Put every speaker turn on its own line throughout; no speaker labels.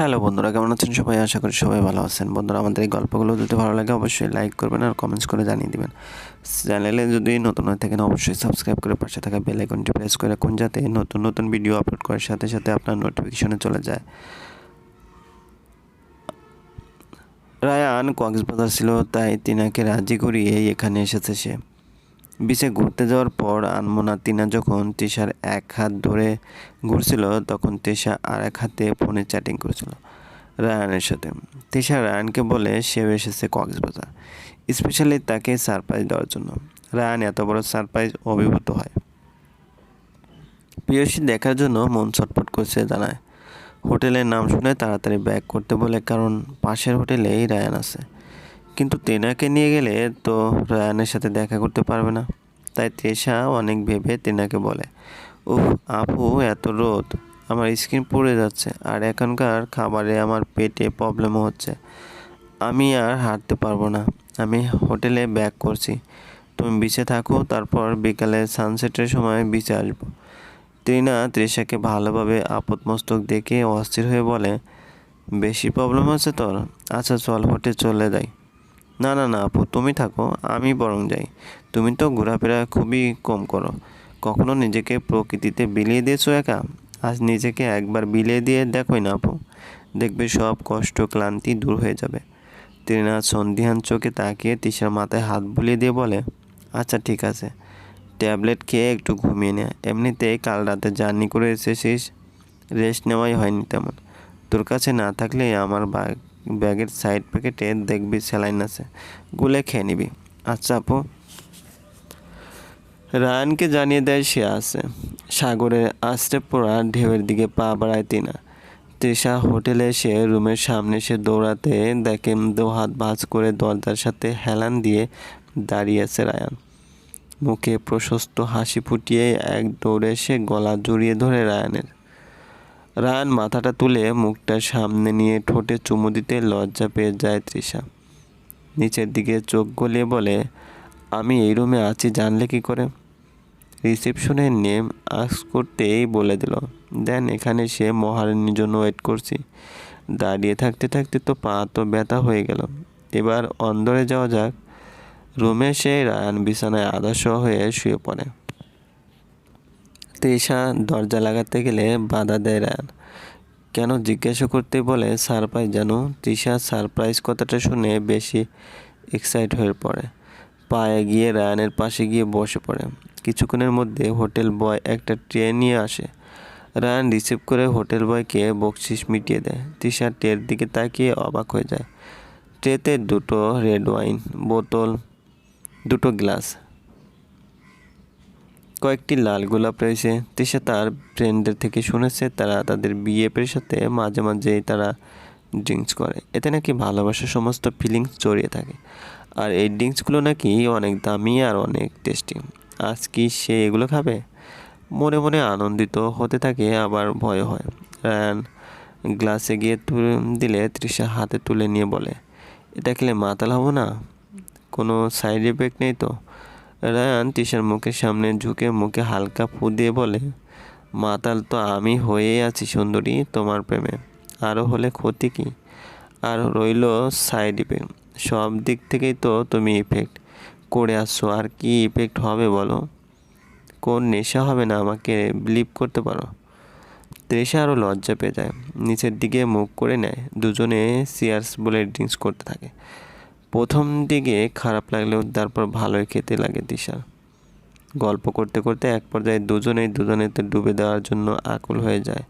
Hello বন্ধুরা, কেমন আছেন সবাই? আশা করি সবাই ভালো আছেন। বন্ধুরা, আমাদের এই গল্পগুলো যদি ভালো লাগে অবশ্যই লাইক করবেন আর কমেন্টস করে জানিয়ে দিবেন। চ্যানেলে যদি নতুন হয়ে থাকেন অবশ্যই সাবস্ক্রাইব করে পাশে থাকা বেল আইকনটি প্রেস করে রাখুন যাতে নতুন নতুন ভিডিও আপলোড করার সাথে সাথে আপনার নোটিফিকেশনে চলে যায়। রায়ান কক্সবাজার ছিল, তাই তিনাকে রাজি করিয়ে এখানে এসেছে সে। বিচে ঘুরতে যাওয়ার পর আনমোনা তিনা যখন তিশার এক হাত ধরে ঘুরছিল, তখন তিশা আর এক হাতে ফোনে চ্যাটিং করছিল রায়ানের সাথে। তিশা রায়ানকে বলে সেও এসেছে কক্সবাজার স্পেশালি তাকে সারপ্রাইজ দেওয়ার জন্য। রায়ান এত বড় সারপ্রাইজ অভিভূত হয়। প্রিয়সী দেখার জন্য মন ছটফট করছে জানায়। হোটেলের নাম শুনে তাড়াতাড়ি ব্যাক করতে বলে, কারণ পাশের হোটেলেই রায়ান আছে। কিন্তু তেনাকে নিয়ে গেলে তো রায়ানের সাথে দেখা করতে পারবে না। তাই তৃষা অনেক ভেবে তেনাকে বলে, উফ, আপু, এত রোদ, আমার স্কিন পুড়ে যাচ্ছে আর এখনকার খাবারে আমার পেটে প্রবলেমও হচ্ছে। আমি আর হাঁটতে পারব না। আমি হোটেলে ব্যাক করছি। তুমি বিচে থাকো, তারপর বিকালে সানসেটের সময় বিচে আসব। তৃণা তৃষাকে ভালোভাবে আপদমস্তক দেখে অস্থির হয়ে বলে, বেশি প্রবলেম হচ্ছে তোর? আচ্ছা চল হোটেল চলে যাই। না না না আপু, তুমি থাকো, আমি বরং যাই। তুমি তো ঘোরাফেরা খুবই কম করো। কখনো নিজেকে প্রকৃতিতে বিলিয়ে দিয়েছ একা? আজ নিজেকে একবার বিলিয়ে দিয়ে দেখোই না আপু। দেখবে সব কষ্ট, ক্লান্তি দূর হয়ে যাবে। তৃণা সন্ধিহান চোখে তাকিয়ে তিশার মাথায় হাত বুলিয়ে দিয়ে বলে আচ্ছা ঠিক আছে। ট্যাবলেট খেয়ে একটু ঘুমিয়ে নে। এমনিতেই কাল রাতে জার্নি করে এসেছিস। রেস্ট নেওয়াই হয়নি তেমন। তোর কাছে না থাকলে আমার ব্যাগ ব্যাগের সাইড প্যাকেটে দেখবি স্যালাইন আছে। গুলে খেয়ে নিবি। আচ্ছা আপু। রায়ানকে জানিয়ে দেয় সে আছে। সাগরের আস্তে পড়া ঢেউয়ের দিকে পা বাড়ায় তিনা। তৃষা হোটেলে এসে রুমের সামনে এসে দৌড়াতে দেখে দু হাত ভাঁজ করে দরজার সাথে হেলান দিয়ে দাঁড়িয়ে আছে রায়ান। মুখে প্রশস্ত হাসি ফুটিয়ে এক দৌড়ে এসে গলা জড়িয়ে ধরে রায়ানের। রায়ান মাথাটা তুলে মুখটা সামনে নিয়ে ঠোঁটে চুমু দিতে লজ্জা পেয়ে যায় তৃষা। নিচের দিকে চোখ গলিয়ে বলে, আমি এই রুমে আছি, জানলে কি করে? রিসেপশনের নেম আস করতেই বলে দিল, দেন এখানে সে মহারানীর জন্য ওয়েট করছি। দাঁড়িয়ে থাকতে থাকতে তো পা তো ব্যথা হয়ে গেল। এবার অন্দরে যাওয়া যাক। রুমে সে রায়ান বিছানায় আদর্শ হয়ে শুয়ে পড়ে। তৃষা দরজা লাগাতে গেলে বাধা দেয় রায়ান কেন জিজ্ঞাসা করতে বলে, সারপ্রাইজ জানো? তৃষা সারপ্রাইজ কথাটা শুনে বেশি এক্সাইট হয়ে পড়ে। পায়ে গিয়ে রায়ানের পাশে গিয়ে বসে পড়ে। কিছুক্ষণের মধ্যে হোটেল বয় একটা ট্রে নিয়ে আসে। রায়ান রিসিভ করে হোটেল বয়কে বকশিস মিটিয়ে দেয়। তৃষা ট্রের দিকে তাকিয়ে অবাক হয়ে যায়। ট্রেতে দুটো রেড ওয়াইন, বোতল, দুটো গ্লাস। কয়েকটি লাল গোলাপ রয়েছে। তৃষা তার ফ্রেন্ডদের থেকে শুনেছে, তারা তাদের বিএফের সাথে মাঝে মাঝেই তারা ড্রিঙ্কস করে। এতে নাকি ভালোবাসার সমস্ত ফিলিংস জড়িয়ে থাকে। আর এই ড্রিঙ্কসগুলো নাকি অনেক দামি আর অনেক টেস্টি আজ কি সে এগুলো খাবে? মনে মনে আনন্দিত হতে থাকে, আবার ভয় হয়। রায়ান গ্লাসে গিয়ে তুলে দিলে, তৃষা হাতে তুলে নিয়ে বলে, এটা খেলে মাতাল হব না? কোনো সাইড এফেক্ট নেই তো? রায়ান তৃষার মুখের সামনে ঝুঁকে মুখে হালকা ফু দিয়ে বলে, মাতাল তো আমি হয়েই আছি সুন্দরী তোমার প্রেমে। আরও হলে ক্ষতি কি? আর রইল সাইড ইফেক্ট সব দিক থেকেই তো তুমি ইফেক্ট। করে আসছো, আর কি ইফেক্ট হবে বলো? কোন নেশা হবে না আমাকে বিলিভ করতে পারো? তৃষা আরও লজ্জা পেয়ে যায়। নিচের দিকে মুখ করে নেয়। দুজনে সিয়ার্স বলে ড্রিঙ্কস করতে থাকে। প্রথম দিকে খারাপ লাগলেও তারপর ভালোই খেতে লাগে দিশার গল্প করতে করতে এক পর্যায়ে দুজনেই দুজনেতে ডুবে দেওয়ার জন্য আকুল হয়ে যায়।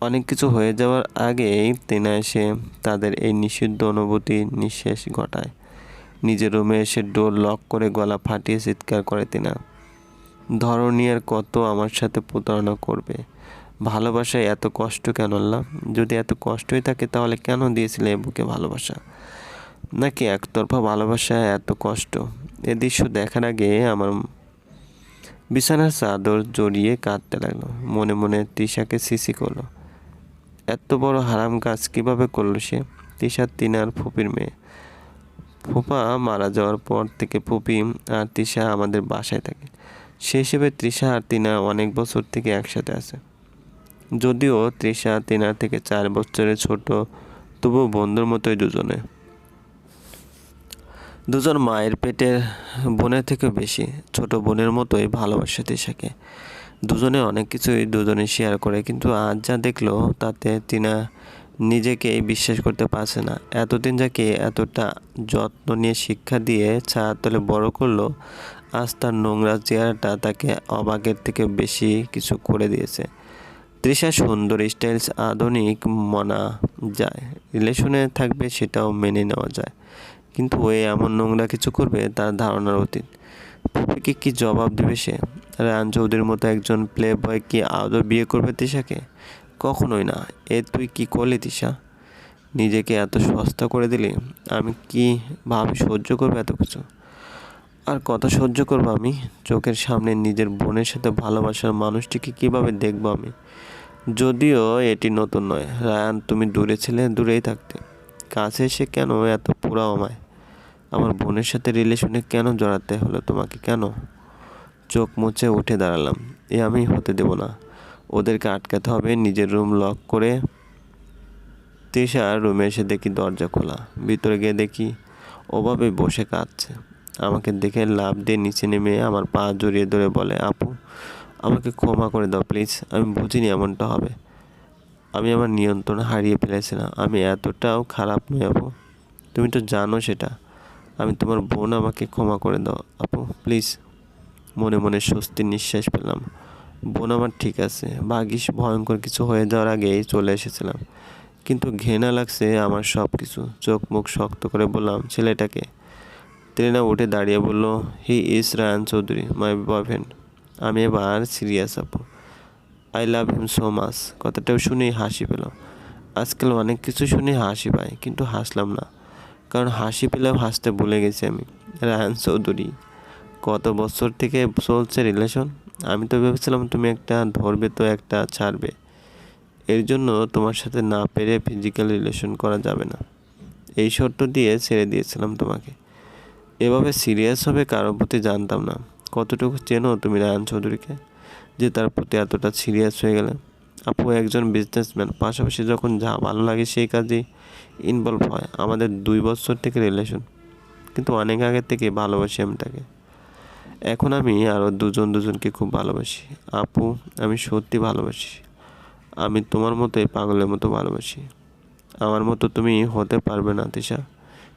অনেক কিছু হয়ে যাওয়ার আগেই তেনা এসে তাদের এই নিষিদ্ধ অনুভূতি নিঃশেষ ঘটায়। নিজের রুমে এসে ডোর লক করে গলা ফাটিয়ে চিৎকার করে তেনা। ধরনী আর কত আমার সাথে প্রতারণা করবে। ভালোবাসায় এত কষ্ট কেন আল্লাহ? যদি এত কষ্টই থাকে তাহলে কেন দিয়েছিলে বুকে ভালোবাসা? নাকি একতরফা ভালোবাসা এত কষ্ট? এ দৃশ্য দেখার আগে আমার বিছানার চাদর জড়িয়ে কাঁদতে লাগল। মনে মনে তৃষাকে সিসি করল। এত বড় হারাম কাজ কীভাবে করল সে? তৃষা তিনার ফুপির মেয়ে। ফুপা মারা যাওয়ার পর থেকে ফুপি আর তৃষা আমাদের বাসায় থাকে। সে হিসেবে তৃষা আর তিনা অনেক বছর থেকে একসাথে আছে। যদিও তৃষা তিনার থেকে চার বছরের ছোট, তবুও বন্ধুর মতোই দুজনে। দুজন মায়ের পেটের বোনের থেকে বেশি, ছোট বোনের মতোই ভালোবাসে তৃষাকে দুজনে অনেক কিছুই দুজনে শেয়ার করে, কিন্তু আজ যা দেখল তাতে তিনা নিজেকেই বিশ্বাস করতে পারছে না। এতদিন যাকে এতটা যত্ন নিয়ে শিক্ষা দিয়ে ছায়ার তলে বড় করল, আজ তার নোংরা চেহারাটা তাকে অবাকের থেকে বেশি কিছু করে দিয়েছে। তৃষা সুন্দর স্টাইলস আধুনিক মানা যায়, রিলেশনে থাকবে সেটাও মেনে নেওয়া যায়। কিন্তু ওই এমন নোংরা কিছু করবে তার ধারণার অতীত। পুপিকে কি জবাব দেবে সে? রায়ন চৌধুরীর মতো একজন প্লে বয় কি আদৌ বিয়ে করবে তৃষাকে কখনোই না। এ তুই কি করলি তৃষা নিজেকে এত সস্তা করে দিলি? আমি কি ভাবে সহ্য করব এত কিছু? আর কত সহ্য করব আমি? চোখের সামনে নিজের বোনের সাথে ভালোবাসার মানুষটিকে কীভাবে দেখব আমি? যদিও এটি নতুন নয়। রায়ান, তুমি দূরে ছিলে, দূরেই থাকতে। কাছে এসে কেন এত পোড়াও আমায়? আমার বোনের সাথে রিলেশনে কেন জড়াতে হলো তোমাকে কেন? চোখ মুছে উঠে দাঁড়ালাম। এ আমি হতে দেব না। ওদেরকে আটকাতে হবে, নিজের রুম লক করে তৃষা রুমে এসে দেখি দরজা খোলা। ভিতরে গিয়ে দেখি ওভাবে বসে কাঁদছে। আমাকে দেখে লাভ দিয়ে নিচে নেমে আমার পা জড়িয়ে ধরে বলে, আপু, আমাকে ক্ষমা করে দাও প্লিজ আমি বুঝিনি এমনটা হবে। আমি আমার নিয়ন্ত্রণ হারিয়ে ফেলেছিলাম। আমি এতটাও খারাপ নই, আপু। তুমি তো জানো সেটা। আমি তোমার বোন আমাকে ক্ষমা করে দাও। আপু প্লিজ মনে মনে স্বস্তির নিঃশ্বাস পেলাম বোন আমার ঠিক আছে, ভাগ্যিস ভয়ঙ্কর কিছু হয়ে যাওয়ার আগেই চলে এসেছিলাম। কিন্তু ঘেনা লাগছে আমার সব কিছু চোখ মুখ শক্ত করে বললাম, ছেলেটাকে? ট্রেনা উঠে দাঁড়িয়ে বলল, he is Ryan Chowdhury, my boyfriend. আমি এবার সিরিয়াস, আপু। I love him so much. কথাটাও শুনেই হাসি পেল আজকাল অনেক কিছু শুনে হাসি পায় কিন্তু হাসলাম না। কারণ হাসি পেলেও হাসতে ভুলে গেছি আমি। রায়ান চৌধুরী, কত বছর থেকে চলছে রিলেশন আমি তো ভেবেছিলাম তুমি একটা ধরবে, তো একটা ছাড়বে। এর জন্য তোমার সাথে না পেরে ফিজিক্যাল রিলেশন করা যাবে না। এই শর্ত দিয়ে ছেড়ে দিয়েছিলাম তোমাকে। এভাবে সিরিয়াস হবে কারোর প্রতি জানতাম না। কতটুকু চেনো তুমি রায়ান চৌধুরীকে, যে তার প্রতি এতটা সিরিয়াস হয়ে গেলে? আপু একজন বিজনেসম্যান পাশাপাশি যখন যা ভালো লাগে সেই কাজেই ইনভলভ হয়। আমাদের দুই বছর থেকে রিলেশন কিন্তু অনেক আগের থেকে ভালোবাসি আমি তাকে। এখন আমি আরও দুজন দুজনকে খুব ভালোবাসি। আপু, আমি সত্যি ভালোবাসি। আমি তোমার মতোই পাগলের মতো ভালোবাসি। আমার মতো তুমি হতে পারবে না, তিশা।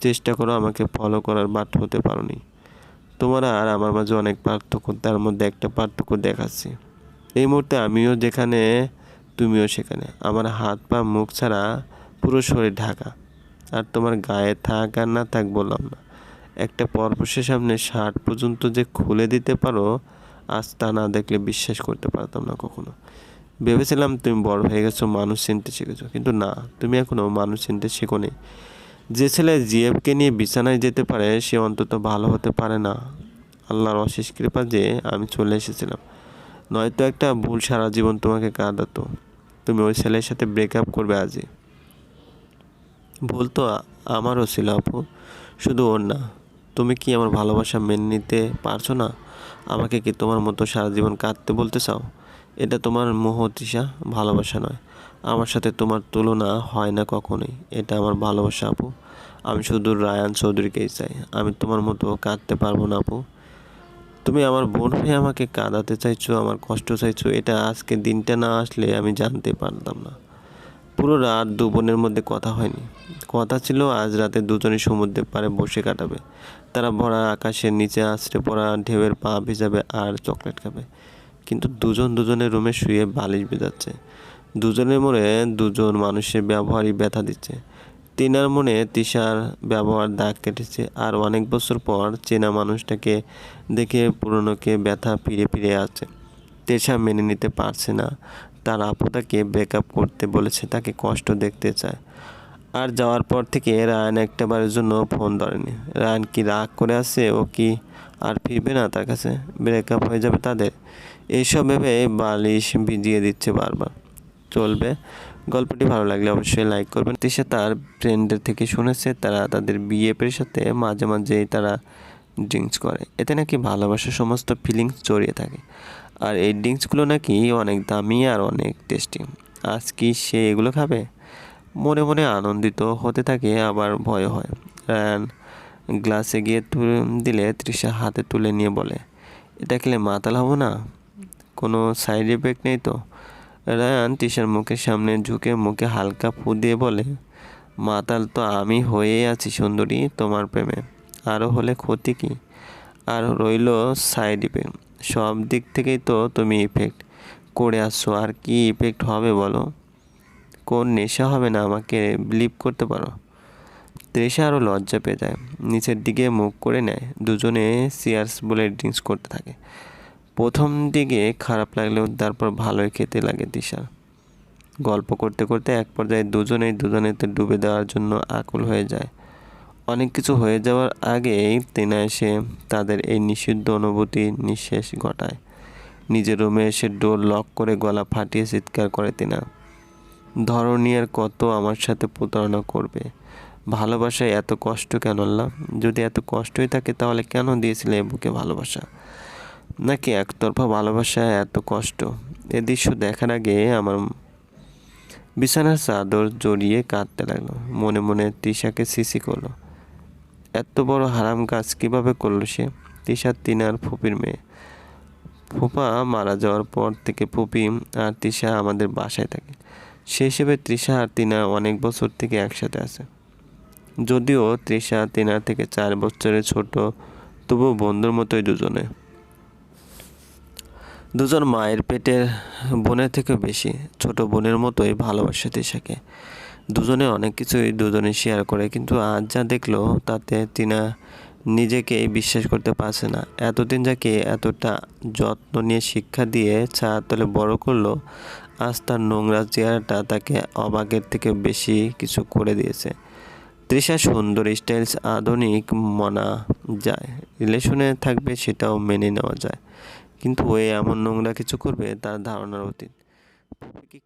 চেষ্টা করো আমাকে ফলো করার বাট হতে পারোনি। তোমার আর আমার মাঝে অনেক পার্থক্য, তার মধ্যে একটা পার্থক্য দেখাচ্ছি। এই মুহূর্তে আমিও যেখানে, তুমিও সেখানে। আমার হাত পা, মুখ ছাড়া পুরো শরীর ঢাকা। আর তোমার গায়ে থাক আর না থাক বললাম না। একটা পরপুষের সামনে শার্ট পর্যন্ত যে খুলে দিতে পারো, আজ তা না দেখলে বিশ্বাস করতে পারতাম না কখনো। ভেবেছিলাম তুমি বড় হয়ে গেছো, মানুষ চিনতে শিখেছো, কিন্তু না, তুমি এখনও মানুষ চিনতে শেখো নি। যে ছেলে জিএফকে নিয়ে বিছানায় যেতে পারে, সে অন্তত ভালো হতে পারে না। আল্লাহর অশেষ কৃপা যে আমি চলে এসেছিলাম। নয়তো একটা ভুল সারা জীবন তোমাকে কাঁদাতো। তুমি ওই ছেলের সাথে ব্রেকআপ করবে আজই। ভুল তো আমারও ছিল, আপু। শুধু ওর না। তুমি কি আমার ভালোবাসা মেনে নিতে পারছ না? আমাকে কি তোমার মতো সারা জীবন কাঁদতে বলতে চাও? এটা তোমার মোহ, তৃষা। ভালোবাসা নয়। আমার সাথে তোমার তুলনা হয় না কখনোই। এটা আমার ভালোবাসা, আপু। আমি শুধু রায়ান চৌধুরীকেই চাই। আমি তোমার মতো কাঁদতে পারব না, আপু। তুমি আমার বোন হয়ে আমাকে কাঁদাতে চাইছো, আমার কষ্ট চাইছো, এটা আজকে দিনটা না আসলে আমি জানতে পারতাম না। পুরো রাত দু বোনের মধ্যে কথা হয়নি। কথা ছিল, আজ রাতে দুজনে সমুদ্রের পাড়ে বসে কাটাবে। তারা ভরা আকাশের নিচে আছড়ে পড়া ঢেউয়ের পা ভিজাবে আর চকলেট খাবে। কিন্তু দুজন দুজনের রুমে শুয়ে বালিশ বেজাচ্ছে। দুজনের মনে দুজন মানুষের ব্যবহারই ব্যথা দিচ্ছে। তিনার মনে তিশার ব্যবহার দাগ কেটেছে আর অনেক বছর পর চেনা মানুষটাকে দেখে পুরনোকে ব্যথা ফিরে ফিরে আছে তেশা মেনে নিতে পারছে না। তার আপু তাকে ব্রেকআপ করতে বলেছে, তাকে কষ্ট দেখতে চায়। আর যাওয়ার পর থেকে রায়ান একটাবারের জন্য ফোন ধরেনি। রায়ান কি রাগ করে আছে ও কি আর ফিরবে না তার কাছে? ব্রেকআপ হয়ে যাবে তাদের? এইসব ভেবে বালিশ ভিজিয়ে দিচ্ছে বারবার। চলবে। গল্পটি ভালো লাগলে অবশ্যই লাইক করবেন। তিশা তার ফ্রেন্ডের থেকে শুনেছে, তারা তাদের বিএফের সাথে মাঝে মাঝেই তারা ড্রিঙ্কস করে। এতে নাকি ভালোবাসার সমস্ত ফিলিংস জড়িয়ে থাকে। আর এই ড্রিঙ্কসগুলো নাকি অনেক দামি আর অনেক টেস্টি। আজ কি সে এগুলো খাবে? মনে মনে আনন্দিত হতে থাকে, আবার ভয় হয়। রায়ান গ্লাসে গিয়ে তুলে দিলে, তৃষা হাতে তুলে নিয়ে বলে, এটা খেলে মাতাল হব না? কোনো সাইড এফেক্ট নেই তো? রায়ান তৃষার মুখের সামনে ঝুঁকে মুখে হালকা ফু দিয়ে বলে, মাতাল তো আমি হয়েই আছি সুন্দরী, তোমার প্রেমে। আরও হলে ক্ষতি কি? আর রইল সাইড ইফেক্ট সব দিক থেকেই তো তুমি ইফেক্ট করে আসছো। আর কি ইফেক্ট হবে বলো? কোন নেশা হবে না আমাকে বিলিভ করতে পারো? তৃষা আরও লজ্জা পেয়ে যায়। নিচের দিকে মুখ করে নেয়। দুজনে সিয়ার্স বলে ড্রিঙ্কস করতে থাকে। প্রথম দিকে খারাপ লাগলেও তারপর ভালোই খেতে লাগে তৃষার গল্প করতে করতে এক পর্যায়ে দুজনেই দুজনেতে ডুবে দেওয়ার জন্য আকুল হয়ে যায়। অনেক কিছু হয়ে যাওয়ার আগেই তেনা এসে তাদের এই নিষিদ্ধ অনুভূতি নিঃশেষ ঘটায়। নিজের রুমে এসে ডোর লক করে গলা ফাটিয়ে চিৎকার করে তিনা। ধরনী আর কত আমার সাথে প্রতারণা করবে। ভালোবাসায় এত কষ্ট কেন আল্লাহ? যদি এত কষ্টই থাকে তাহলে কেন দিয়েছিলে এ বুকে ভালোবাসা? নাকি একতরফা ভালোবাসায় এত কষ্ট? এ দৃশ্য দেখার আগে আমার বিছানার চাদর জড়িয়ে কাঁদতে লাগল। মনে মনে তৃষাকে সিসি করল। এত বড় হারাম কাজ কীভাবে করল সে? তৃষা তিনার ফুপির মেয়ে। ফুপা মারা যাওয়ার পর থেকে ফুপি আর তৃষা আমাদের বাসায় থাকে। সেই হিসেবে তৃষা আর তিনা অনেক বছর থেকে একসাথে আছে। যদিও তৃষা তিনার থেকে চার বছরের ছোট তবু বন্ধুর মতোই দুজনে। দুজন মায়ের পেটের বোনের থেকে বেশি, ছোট বোনের মতোই ভালোবাসে তৃষাকে দুজনে অনেক কিছুই দুজনে শেয়ার করে, কিন্তু আজ যা দেখল তাতে তিনা নিজেকে বিশ্বাস করতে পারছে না। এতদিন যাকে এতটা যত্ন নিয়ে শিক্ষা দিয়ে ছা তলে বড় করল, আজ তার নোংরা চেহারাটা তাকে অবাকের থেকে বেশি কিছু করে দিয়েছে। তৃষা সুন্দর স্টাইলস আধুনিক মানা যায়। রিলেশনে থাকবে সেটাও মেনে নেওয়া যায়। কিন্তু ওই এমন নোংরা কিছু করবে তার ধারণার অতীত। কি